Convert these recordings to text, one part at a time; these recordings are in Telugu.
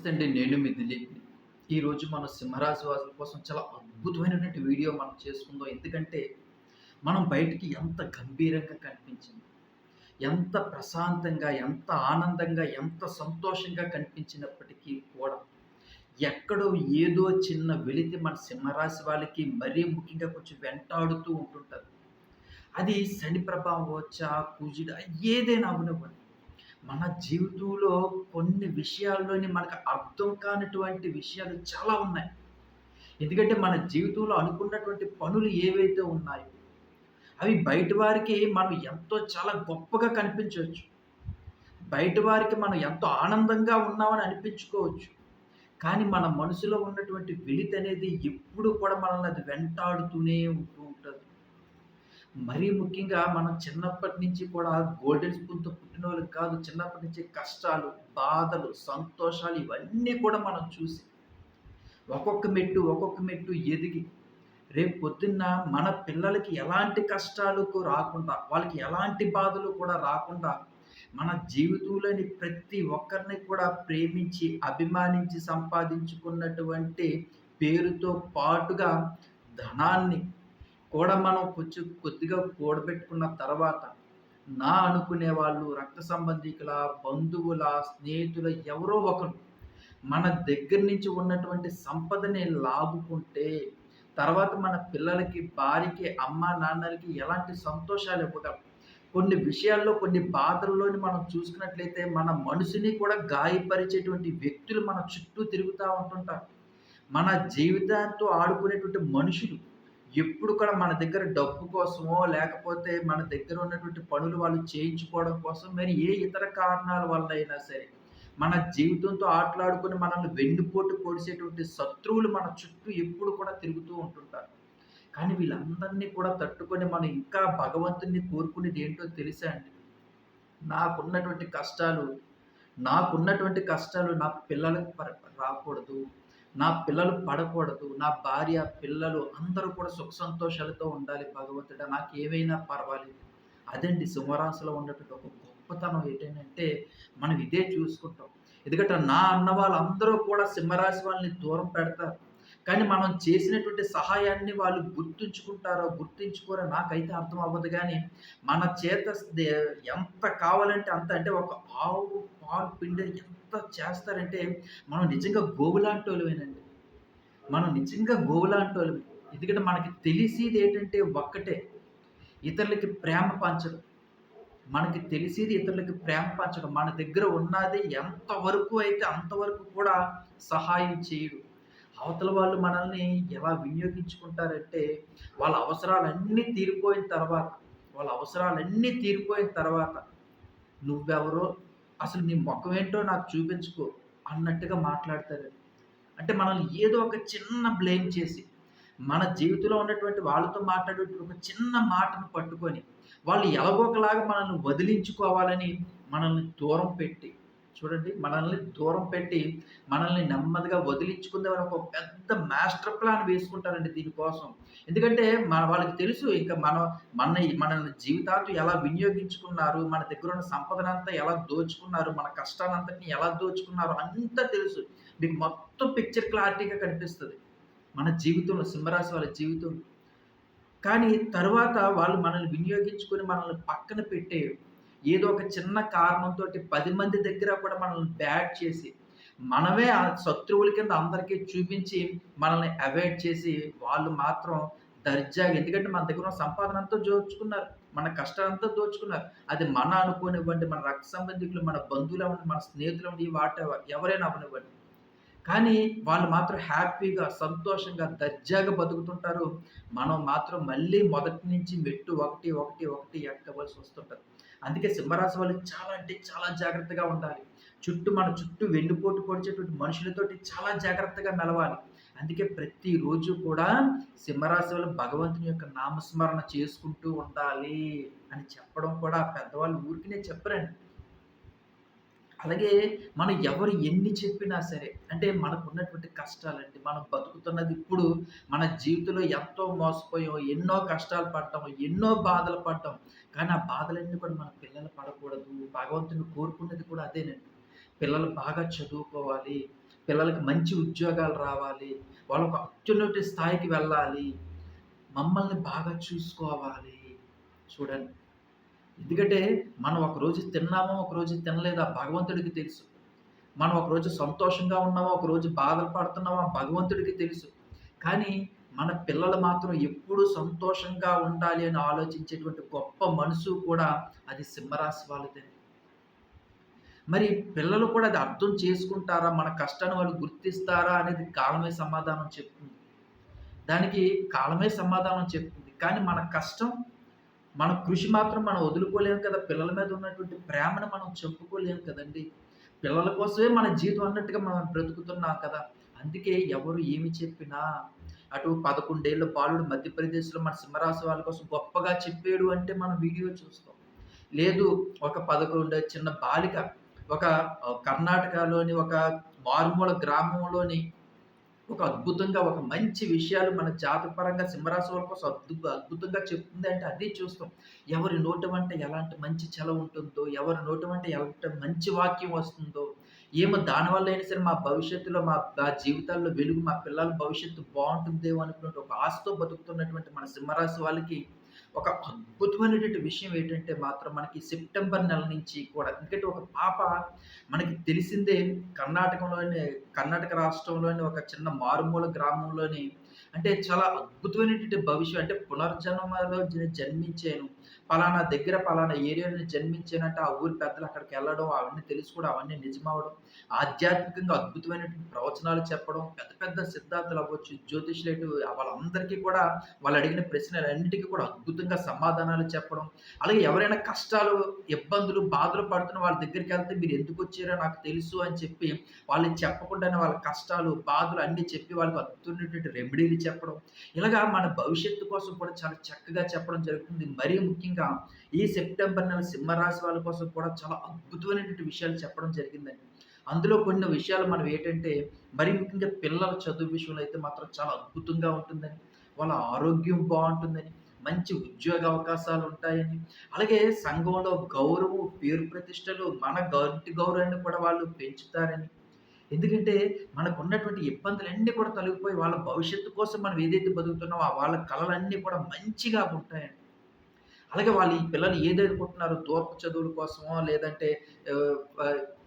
నమస్తే అండి నేను మీ దిలీప్. ఈరోజు మన సింహరాశి వాసుల కోసం చాలా అద్భుతమైనటువంటి వీడియో మనం చేసుకుందాం. ఎందుకంటే మనం బయటికి ఎంత గంభీరంగా కనిపించింది ఎంత ప్రశాంతంగా ఎంత ఆనందంగా ఎంత సంతోషంగా కనిపించినప్పటికీ కూడా ఎక్కడో ఏదో చిన్న వెలితి మన సింహరాశి వాళ్ళకి మరీ ముఖ్యంగా కొంచెం వెంటాడుతూ ఉంటుంటారు. అది శని ప్రభావం వచ్చా పూజుడు ఏదైనా అవనివ్వండి మన జీవితంలో కొన్ని విషయాల్లోని మనకు అర్థం కానటువంటి విషయాలు చాలా ఉన్నాయి. ఎందుకంటే మన జీవితంలో అనుకున్నటువంటి పనులు ఏవైతే ఉన్నాయో అవి బయట వారికి మనం ఎంతో చాలా గొప్పగా కనిపించవచ్చు. బయట వారికి మనం ఎంతో ఆనందంగా ఉన్నామని అనిపించుకోవచ్చు. కానీ మన మనసులో ఉన్నటువంటి వెలితి అనేది ఎప్పుడు కూడా మనల్ని అది వెంటాడుతూనే ఉంటూ ఉంటుంది. మరీ ముఖ్యంగా మనం చిన్నప్పటి నుంచి కూడా గోల్డెన్ స్పూన్తో పుట్టిన వాళ్ళకి కాదు చిన్నప్పటి నుంచి కష్టాలు బాధలు సంతోషాలు ఇవన్నీ కూడా మనం చూసి ఒక్కొక్క మెట్టు ఒక్కొక్క మెట్టు ఎదిగి రేపు పొద్దున్న మన పిల్లలకి ఎలాంటి కష్టాలు రాకుండా వాళ్ళకి ఎలాంటి బాధలు కూడా రాకుండా మన జీవితంలోని ప్రతి ఒక్కరిని కూడా ప్రేమించి అభిమానించి సంపాదించుకున్నటువంటి పేరుతో పాటుగా ధనాన్ని కూడా మనం కొంచెం కొద్దిగా కూడబెట్టుకున్న తర్వాత నా అనుకునే వాళ్ళు రక్త సంబంధికుల బంధువుల స్నేహితుల ఎవరో ఒకరు మన దగ్గర నుంచి ఉన్నటువంటి సంపదని లాగుకుంటే తర్వాత మన పిల్లలకి భార్యకి అమ్మ నాన్నలకి ఎలాంటి సంతోషాలు ఇవ్వగలం? కొన్ని విషయాల్లో కొన్ని బాధల్లోని మనం చూసుకున్నట్లయితే మన మనసుని కూడా గాయపరిచేటువంటి వ్యక్తులు మన చుట్టూ తిరుగుతూ ఉంటుంటారు. మన జీవితాంతో ఆడుకునేటువంటి మనుషులు ఎప్పుడు కూడా మన దగ్గర డబ్బు కోసమో లేకపోతే మన దగ్గర ఉన్నటువంటి పనులు వాళ్ళు చేయించుకోవడం కోసం మరి ఏ ఇతర కారణాల వల్ల అయినా సరే మన జీవితంతో ఆటలాడుకుని మనల్ని వెన్నుపోటు పొడిసేటువంటి శత్రువులు మన చుట్టూ ఎప్పుడు కూడా తిరుగుతూ ఉంటుంటారు. కానీ వీళ్ళందరినీ కూడా తట్టుకొని మనం ఇంకా భగవంతుని కోరుకునేది ఏంటో తెలుసా అండి? నాకున్నటువంటి కష్టాలు నాకున్నటువంటి కష్టాలు నా పిల్లలకు రాకూడదు. నా పిల్లలు పడకూడదు నా భార్య పిల్లలు అందరూ కూడా సుఖ సంతోషాలతో ఉండాలి భగవంతుడా నాకు ఏమైనా పర్వాలేదు. అదండి సింహరాశిలో ఉన్నటువంటి ఒక గొప్పతనం ఏంటంటే మనం ఇదే చూసుకుంటాం. ఎందుకంటే నా అన్న వాళ్ళందరూ కూడా సింహరాశి వాళ్ళని దూరం పెడతారు. కానీ మనం చేసినటువంటి సహాయాన్ని వాళ్ళు గుర్తుంచుకుంటారో గుర్తుంచుకోరో నాకైతే అర్థం అవ్వదు కానీ మన చేత ఎంత కావాలంటే అంత అంటే ఒక ఆవు పాలు పిండి ఎంత ఎంత చేస్తారంటే మనం నిజంగా గోవులాంటి వాళ్ళమేనండి మనం నిజంగా గోవులాంటి వాళ్ళమే ఎందుకంటే మనకి తెలిసేది ఏంటంటే ఒక్కటే ఇతరులకి ప్రేమ పంచడం. మనకి తెలిసేది ఇతరులకి ప్రేమ పంచడం. మన దగ్గర ఉన్నది ఎంతవరకు అయితే అంతవరకు కూడా సహాయం చేయడు. అవతల వాళ్ళు మనల్ని ఎలా వినియోగించుకుంటారంటే వాళ్ళ అవసరాలన్నీ తీరిపోయిన తర్వాత వాళ్ళ అవసరాలన్నీ తీరిపోయిన తర్వాత నువ్వెవరో అసలు నీ ముఖం ఏంటో నాకు చూపించుకో అన్నట్టుగా మాట్లాడతారు. అంటే మనల్ని ఏదో ఒక చిన్న బ్లేమ్ చేసి మన జీవితంలో ఉన్నటువంటి వాళ్ళతో మాట్లాడే ఒక చిన్న మాటను పట్టుకొని వాళ్ళు ఎలాగోకలాగా మనల్ని వదిలించుకోవాలని మనల్ని దూరం పెట్టి చూడండి మనల్ని దూరం పెట్టి మనల్ని నెమ్మదిగా వదిలించుకుందామని ఒక పెద్ద మాస్టర్ ప్లాన్ వేసుకుంటారండి దీనికోసం. ఎందుకంటే మన వాళ్ళకి తెలుసు ఇంకా మనం మన మనల్ని జీవితాంతం ఎలా వినియోగించుకున్నారు మన దగ్గర ఉన్న సంపదనంతా ఎలా దోచుకున్నారు మన కష్టాలంతటిని ఎలా దోచుకున్నారు అంతా తెలుసు. మీకు మొత్తం పిక్చర్ క్లారిటీగా కనిపిస్తుంది. మన జీవితంలో సింహరాశి వాళ్ళ జీవితం కానీ తర్వాత వాళ్ళు మనల్ని వినియోగించుకొని మనల్ని పక్కన పెట్టే ఏదో ఒక చిన్న కారణంతో పది మంది దగ్గర కూడా మనల్ని బ్యాడ్ చేసి మనమే ఆ శత్రువుల కింద అందరికీ చూపించి మనల్ని అవాయిడ్ చేసి వాళ్ళు మాత్రం దర్జాగా ఎందుకంటే మన దగ్గర ఉన్న సంపాదన అంతా దోచుకున్నారు మన కష్టాలంతా దోచుకున్నారు. అది మన అనుకోనివ్వండి మన రక్త సంబంధికులు మన బంధువులు అవ్వండి మన స్నేహితులు అవ్వండి వాట ఎవరైనా అవనివ్వండి కానీ వాళ్ళు మాత్రం హ్యాపీగా సంతోషంగా దర్జాగా బతుకుతుంటారు. మనం మాత్రం మళ్ళీ మొదటి నుంచి మెట్టు ఒకటి ఒకటి ఒకటి ఎక్కవలసి వస్తుంటారు అందుకే సింహరాశి వాళ్ళు చాలా అంటే చాలా జాగ్రత్తగా ఉండాలి. చుట్టూ మన చుట్టూ వెన్నుపోటు పొడిచేటువంటి మనుషులతోటి చాలా జాగ్రత్తగా మెలవాలి అందుకే ప్రతిరోజు కూడా సింహరాశి వాళ్ళు భగవంతుని యొక్క నామస్మరణ చేసుకుంటూ ఉండాలి అని చెప్పడం కూడా పెద్దవాళ్ళు ఊరికినే చెప్పరండి. అలాగే మనం ఎవరు ఎన్ని చెప్పినా సరే అంటే మనకు ఉన్నటువంటి కష్టాలండి మనం బతుకుతున్నది ఇప్పుడు మన జీవితంలో ఎంతో మోసపోయాం ఎన్నో కష్టాలు పడటం ఎన్నో బాధలు పడటం కానీ ఆ బాధలన్నీ కూడా మన పిల్లలు పడకూడదు భగవంతుని కోరుకున్నది కూడా అదేనండి. పిల్లలు బాగా చదువుకోవాలి పిల్లలకి మంచి ఉద్యోగాలు రావాలి వాళ్ళకు అత్యున్నత స్థాయికి వెళ్ళాలి మమ్మల్ని బాగా చూసుకోవాలి చూడండి. ఎందుకంటే మనం ఒకరోజు తిన్నామో ఒకరోజు తినలేదా? భగవంతుడికి తెలుసు. మనం ఒకరోజు సంతోషంగా ఉన్నామో ఒకరోజు బాధలు పడుతున్నామో భగవంతుడికి తెలుసు. కానీ మన పిల్లలు మాత్రం ఎప్పుడు సంతోషంగా ఉండాలి అని ఆలోచించేటువంటి గొప్ప మనసు కూడా అది సింహరాశి వాళ్ళదే. మరి పిల్లలు కూడా అది అర్థం చేసుకుంటారా? మన కష్టాన్ని వాళ్ళు గుర్తిస్తారా అనేది కాలమే సమాధానం చెప్తుంది. దానికి కాలమే సమాధానం చెప్తుంది. కానీ మన కష్టం మన కృషి మాత్రం మనం వదులుకోలేము కదా. పిల్లల మీద ఉన్నటువంటి ప్రేమను మనం చెప్పుకోలేము కదండి. పిల్లల కోసమే మన జీవితం అన్నట్టుగా మనం బ్రతుకుతున్నాం కదా. అందుకే ఎవరు ఏమి చెప్పినా అటు పదకొండేళ్ళ బాలుడు మధ్యప్రదేశ్లో మన సింహరాశి వాళ్ళ కోసం గొప్పగా చెప్పాడు అంటే మనం వీడియో చూస్తాం. లేదు ఒక పదకొండు చిన్న బాలిక ఒక కర్ణాటకలోని ఒక మారుమూల గ్రామంలోని ఒక అద్భుతంగా ఒక మంచి విషయాలు మన జాతపరంగా సింహరాశి వాళ్ళ కోసం అద్భుత అద్భుతంగా చెప్తుంది అంటే అదే చూస్తాం. ఎవరి నోటి వంట ఎలాంటి మంచి చల ఉంటుందో ఎవరి నోటి వంట ఎలాంటి మంచి వాక్యం వస్తుందో ఏమో దానివల్ల అయినా సరే మా భవిష్యత్తులో మా మా జీవితాల్లో వెలుగు మా పిల్లల భవిష్యత్తు బాగుంటుందేమో అనుకున్నట్టు ఒక ఆశతో బతుకుతున్నటువంటి మన సింహరాశి వాళ్ళకి ఒక అద్భుతమైనటువంటి విషయం ఏంటంటే మాత్రం మనకి సెప్టెంబర్ నెల నుంచి కూడా ఎందుకంటే ఒక పాప మనకి తెలిసిందే కర్ణాటకలోని కర్ణాటక రాష్ట్రంలోని ఒక చిన్న మారుమూల గ్రామంలోని అంటే చాలా అద్భుతమైనటువంటి భవిష్యం అంటే పునర్జన్మలో జన్మించాను పలానా దగ్గర పలానా ఏరియాలో జన్మించినట్టు ఆ ఊరి పెద్దలు అక్కడికి వెళ్ళడం అవన్నీ తెలుసుకోవడం అవన్నీ నిజమవడం ఆధ్యాత్మికంగా అద్భుతమైనటువంటి ప్రవచనాలు చెప్పడం పెద్ద పెద్ద సిద్ధాంతాలు అవ్వచ్చు జ్యోతిష్యులు వాళ్ళందరికీ కూడా వాళ్ళు అడిగిన ప్రశ్నలన్నిటికీ కూడా అద్భుతంగా సమాధానాలు చెప్పడం అలాగే ఎవరైనా కష్టాలు ఇబ్బందులు బాధలు పడుతున్న వాళ్ళ దగ్గరికి వెళ్తే మీరు ఎందుకు వచ్చారో నాకు తెలుసు అని చెప్పి వాళ్ళకి చెప్పకుండానే వాళ్ళ కష్టాలు బాధలు అన్నీ చెప్పి వాళ్ళకి అద్భుతమైనటువంటి రెమెడీలు చెప్పడం. ఇలాగా మన భవిష్యత్తు కోసం కూడా చాలా చక్కగా చెప్పడం జరుగుతుంది. మరీ ముఖ్యంగా ఈ సెప్టెంబర్ నెల సింహరాశి వాళ్ళ కోసం కూడా చాలా అద్భుతమైనటువంటి విషయాలు చెప్పడం జరిగిందండి. అందులో కొన్ని విషయాలు మనం ఏంటంటే మరి ముఖ్యంగా పిల్లల చదువు విషయంలో అయితే మాత్రం చాలా అద్భుతంగా ఉంటుందని వాళ్ళ ఆరోగ్యం బాగుంటుందని మంచి ఉద్యోగ అవకాశాలు ఉంటాయని అలాగే సంఘంలో గౌరవం పేరు ప్రతిష్టలు మన గౌరవ గౌరవాన్ని కూడా వాళ్ళు పెంచుతారని ఎందుకంటే మనకు ఉన్నటువంటి ఇబ్బందులన్నీ కూడా తొలగిపోయి వాళ్ళ భవిష్యత్తు కోసం మనం ఏదైతే బతుకుతున్నామో వాళ్ళ కళలన్నీ కూడా మంచిగా ఉంటాయండి. అలాగే వాళ్ళు ఈ పిల్లలు ఏదనుకుంటున్నారు దూరపు చదువుల కోసమో లేదంటే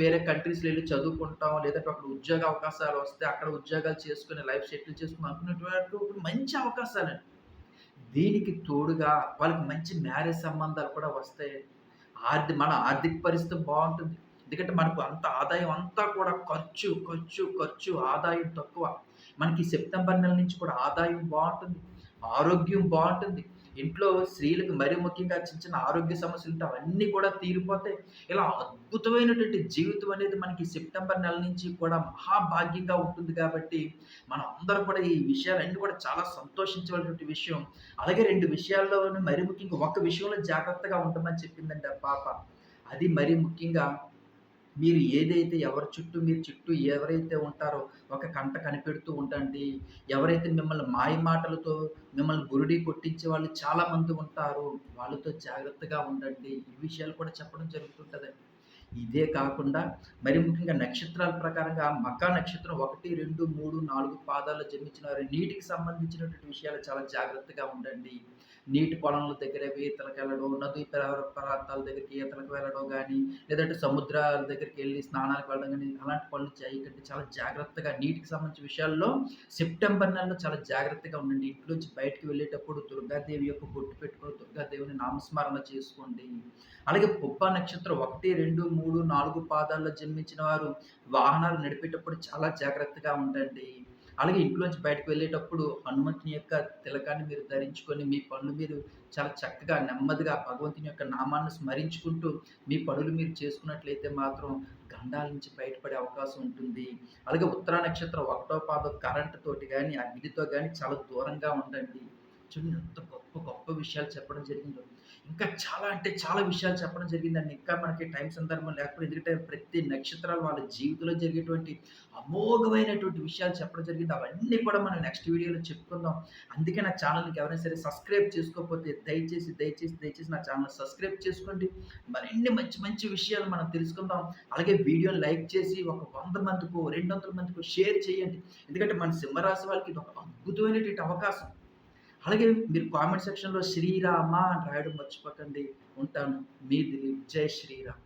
వేరే కంట్రీస్లో వెళ్ళి చదువుకుంటాం లేదంటే అక్కడ ఉద్యోగ అవకాశాలు వస్తే అక్కడ ఉద్యోగాలు చేసుకుని లైఫ్ సెటిల్ చేసుకుని అనుకునేటువంటి మంచి అవకాశాలండి. దీనికి తోడుగా వాళ్ళకి మంచి మ్యారేజ్ సంబంధాలు కూడా వస్తాయి ఆర్థిక మన ఆర్థిక పరిస్థితి బాగుంటుంది. ఎందుకంటే మనకు అంత ఆదాయం అంతా కూడా ఖర్చు ఖర్చు ఖర్చు ఆదాయం తక్కువ. మనకి సెప్టెంబర్ నెల నుంచి కూడా ఆదాయం బాగుంటుంది. ఆరోగ్యం బాగుంటుంది. ఇంట్లో స్త్రీలకు మరీ ముఖ్యంగా చిన్న చిన్న ఆరోగ్య సమస్యలు ఉంటే అవన్నీ కూడా తీరిపోతాయి. ఇలా అద్భుతమైనటువంటి జీవితం అనేది మనకి సెప్టెంబర్ నెల నుంచి కూడా మహాభాగ్యంగా ఉంటుంది కాబట్టి మనం అందరూ కూడా ఈ విషయాలన్నీ కూడా చాలా సంతోషించవలసినటువంటి విషయం. అలాగే రెండు విషయాల్లో మరీ ముఖ్యంగా ఒక విషయంలో జాగ్రత్తగా ఉండమని చెప్పిందండి ఆ పాప. అది మరీ ముఖ్యంగా మీరు ఏదైతే ఎవరి చుట్టూ మీరు చుట్టూ ఎవరైతే ఉంటారో ఒక కంట కనిపెడుతూ ఉండండి. ఎవరైతే మిమ్మల్ని మాయ మాటలతో మిమ్మల్ని గురుడి కొట్టించే వాళ్ళు చాలామంది ఉంటారు. వాళ్ళతో జాగ్రత్తగా ఉండండి. ఈ విషయాలు కూడా చెప్పడం జరుగుతుంటుందండి ఇదే కాకుండా మరి ముఖ్యంగా నక్షత్రాల ప్రకారంగా మకా నక్షత్రం ఒకటి రెండు మూడు నాలుగు పాదాలు జన్మించిన వారి నీటికి సంబంధించినటువంటి విషయాలు చాలా జాగ్రత్తగా ఉండండి. నీటి పొలంల దగ్గర ఈతలకు వెళ్ళడం నది ప్రాంతాల దగ్గరికి ఈతలకు వెళ్ళడం కానీ లేదంటే సముద్రాల దగ్గరికి వెళ్ళి స్నానాలకు వెళ్ళడం కానీ అలాంటి పనులు చేయకండి చాలా జాగ్రత్తగా నీటికి సంబంధించిన విషయాల్లో సెప్టెంబర్ నెలలో చాలా జాగ్రత్తగా ఉండండి. ఇంట్లోంచి బయటకు వెళ్ళేటప్పుడు దుర్గాదేవి యొక్క బొట్టు పెట్టుకొని దుర్గాదేవిని నామస్మరణ చేసుకోండి. అలాగే పుబ్బ నక్షత్రం ఒకటి రెండు మూడు నాలుగు పాదాల్లో జన్మించిన వారు వాహనాలు నడిపేటప్పుడు చాలా జాగ్రత్తగా ఉండండి. అలాగే ఇంట్లోంచి బయటకు వెళ్ళేటప్పుడు హనుమంతుని యొక్క తిలకాన్ని మీరు ధరించుకొని మీ పనులు మీరు చాలా చక్కగా నెమ్మదిగా భగవంతుని యొక్క నామాన్ని స్మరించుకుంటూ మీ పనులు మీరు చేసుకున్నట్లయితే మాత్రం గండాల నుంచి బయటపడే అవకాశం ఉంటుంది. అలాగే ఉత్తరా నక్షత్రం ఒకటో పాదం కరెంటు తోటి కానీ అగ్నితో కానీ చాలా దూరంగా ఉండండి. చూడండి ఎంత గొప్ప గొప్ప విషయాలు చెప్పడం జరిగింది. ఇంకా చాలా అంటే చాలా విషయాలు చెప్పడం జరిగిందండి. ఇంకా మనకి టైం సందర్భం లేకపోతే ఎందుకంటే ప్రతి నక్షత్రాలు వాళ్ళ జీవితంలో జరిగేటువంటి అమోఘమైనటువంటి విషయాలు చెప్పడం జరిగింది. అవన్నీ కూడా మనం నెక్స్ట్ వీడియోలో చెప్పుకుందాం. అందుకే నా ఛానల్‌కి ఎవరైనా సరే సబ్స్క్రైబ్ చేసుకోకపోతే దయచేసి, దయచేసి, దయచేసి నా ఛానల్ సబ్స్క్రైబ్ చేసుకోండి. మరిన్ని మంచి మంచి విషయాలు మనం తెలుసుకుందాం. అలాగే వీడియోని లైక్ చేసి ఒక వంద మందికో, 200 మందికో షేర్ చేయండి. ఎందుకంటే మన సింహరాశి వాళ్ళకి ఇది ఒక అద్భుతమైనటువంటి అవకాశం. అలాగే మీరు కామెంట్ సెక్షన్‌లో శ్రీరామ అని రాయడం మర్చిపోకండి. ఉంటాను. మీ దిలీప్. జై శ్రీరామ్.